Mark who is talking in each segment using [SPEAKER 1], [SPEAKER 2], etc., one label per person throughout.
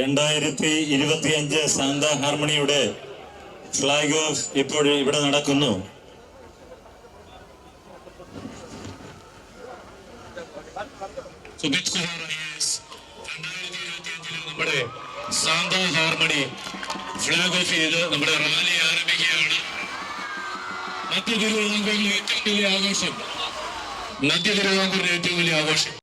[SPEAKER 1] രണ്ടായിരത്തി ഇരുപത്തിയഞ്ച് Santa ഹാർമണിയുടെ flag off ഇപ്പോൾ ഇവിടെ നടക്കുന്നു.
[SPEAKER 2] നമ്മുടെ സാന്ത ഹാർമണി ഫ്ലാഗ് ഓഫ് ചെയ്ത് നമ്മുടെ റാലി ആരംഭിക്കുകയാണ്. മധ്യ തിരുവിതാംകൂറിലെ ഏറ്റവും വലിയ ആഘോഷം. മധ്യ തിരുവിതാംകൂറിലെ ഏറ്റവും വലിയ ആഘോഷം.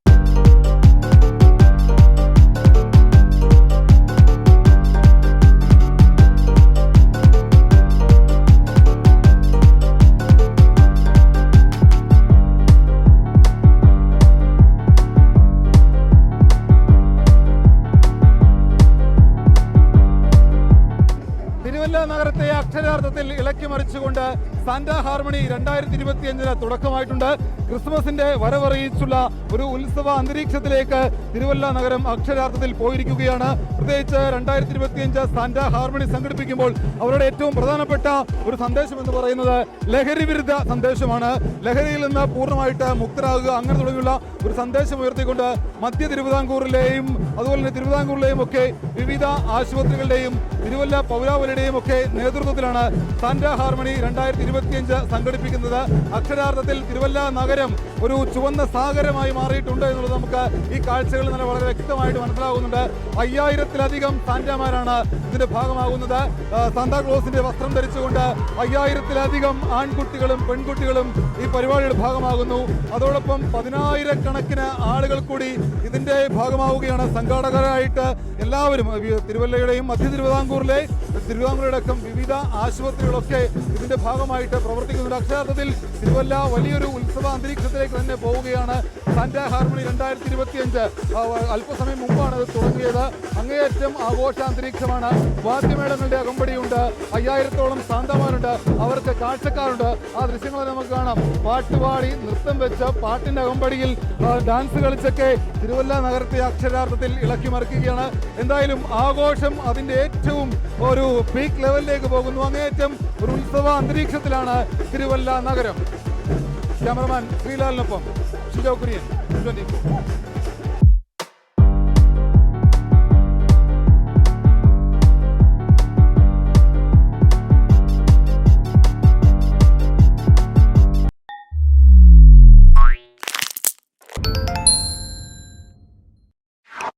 [SPEAKER 3] നഗരത്തെ അക്ഷരാർത്ഥത്തിൽ ഇളക്കി മറിച്ചുകൊണ്ട് സാന്റ ഹാർമണി രണ്ടായിരത്തി ഇരുപത്തി അഞ്ചിന് തുടക്കമായിട്ടുണ്ട്. ക്രിസ്മസിന്റെ വരവറിയിച്ചുള്ള ഒരു ഉത്സവ അന്തരീക്ഷത്തിലേക്ക് തിരുവല്ല നഗരം അക്ഷരാർത്ഥത്തിൽ പോയിരിക്കുകയാണ്. പ്രത്യേകിച്ച് രണ്ടായിരത്തി ഇരുപത്തിയഞ്ച് സാന്റ ഹാർമണി സംഘടിപ്പിക്കുമ്പോൾ അവരുടെ ഏറ്റവും പ്രധാനപ്പെട്ട ഒരു സന്ദേശം എന്ന് പറയുന്നത് ലഹരി വിരുദ്ധ സന്ദേശമാണ്. ലഹരിയിൽ നിന്ന് പൂർണമായിട്ട് മുക്തരാകുക അങ്ങനെ തുടങ്ങിയുള്ള ഒരു സന്ദേശം ഉയർത്തിക്കൊണ്ട് മധ്യ തിരുവിതാംകൂറിലെയും അതുപോലെ തന്നെ തിരുവിതാംകൂറിലെയും ഒക്കെ വിവിധ ആശുപത്രികളുടെയും തിരുവല്ല പൗരാവലിയുടെയും ഒക്കെ നേതൃത്വത്തിലാണ് സാന്റ ഹാർമണി രണ്ടായിരത്തി ഇരുപത്തിയഞ്ച് സംഘടിപ്പിക്കുന്നത് അക്ഷരാർത്ഥത്തിൽ തിരുവല്ല നഗരം ഒരു ചുവന്ന സാഗരമായി മാറിയിട്ടുണ്ട് എന്നുള്ളത് നമുക്ക് ഈ കാഴ്ചകളിൽ നിന്ന് വളരെ വ്യക്തമായിട്ട് മനസ്സിലാകുന്നുണ്ട്. അയ്യായിരത്തിലധികം സാന്റാമാരാണ് ഇതിന്റെ ഭാഗമാകുന്നത്. സാന്താ ക്ലോസിന്റെ വസ്ത്രം ധരിച്ചുകൊണ്ട് അയ്യായിരത്തിലധികം ആൺകുട്ടികളും പെൺകുട്ടികളും ഈ പരിപാടിയുടെ ഭാഗമാകുന്നു. അതോടൊപ്പം പതിനായിരക്കണക്കിന് ആളുകൾ കൂടി ഇതിന്റെ ഭാഗമാവുകയാണ്. സംഘാടകരായിട്ട് എല്ലാവരും തിരുവല്ലയുടെയും മധ്യ തിരുവിതാംകൂറിലെ തിരുവിതാംകൂറിലടക്കം വിവിധ ആശുപത്രികളൊക്കെ ഇതിന്റെ ഭാഗമായിട്ട് പ്രവർത്തിക്കുന്നുണ്ട്. അക്ഷരാർത്ഥത്തിൽ തിരുവല്ല വലിയൊരു ഉത്സവ അന്തരീക്ഷത്തിലേക്ക് തന്നെ പോവുകയാണ് സാന്റാ ഹാർമണി രണ്ടായിരത്തി ഇരുപത്തിയഞ്ച് അല്പസമയം മുമ്പാണ് ഇത് തുടങ്ങിയത്. അങ്ങേയറ്റം ആഘോഷാന്തരീക്ഷമാണ്. വാദ്യമേളങ്ങളുടെ അകമ്പടിയുണ്ട്. അയ്യായിരത്തോളം സാന്തമാരുണ്ട്. അവർക്ക് കാഴ്ചക്കാരുണ്ട്. ആ ദൃശ്യങ്ങൾ നമുക്ക് കാണാം. പാട്ടുപാടി നൃത്തം വെച്ച് പാട്ടിന്റെ അകമ്പടിയിൽ ഡാൻസ് കളിച്ചൊക്കെ തിരുവല്ല നഗരത്തെ അക്ഷരാർത്ഥത്തിൽ ഇളക്കി മറിക്കുകയാണ്. എന്തായാലും ആഘോഷം അതിന്റെ ഏറ്റവും ഒരു പീക്ക് ലെവലിലേക്ക് പോകുന്നു. അങ്ങേയറ്റം ഒരു ഉത്സവ അന്തരീക്ഷത്തിലാണ് തിരുവല്ല നഗരം. ക്യാമറമാൻ ശ്രീലാലിനൊപ്പം ഷിജോ കുര്യൻ ട്വന്റി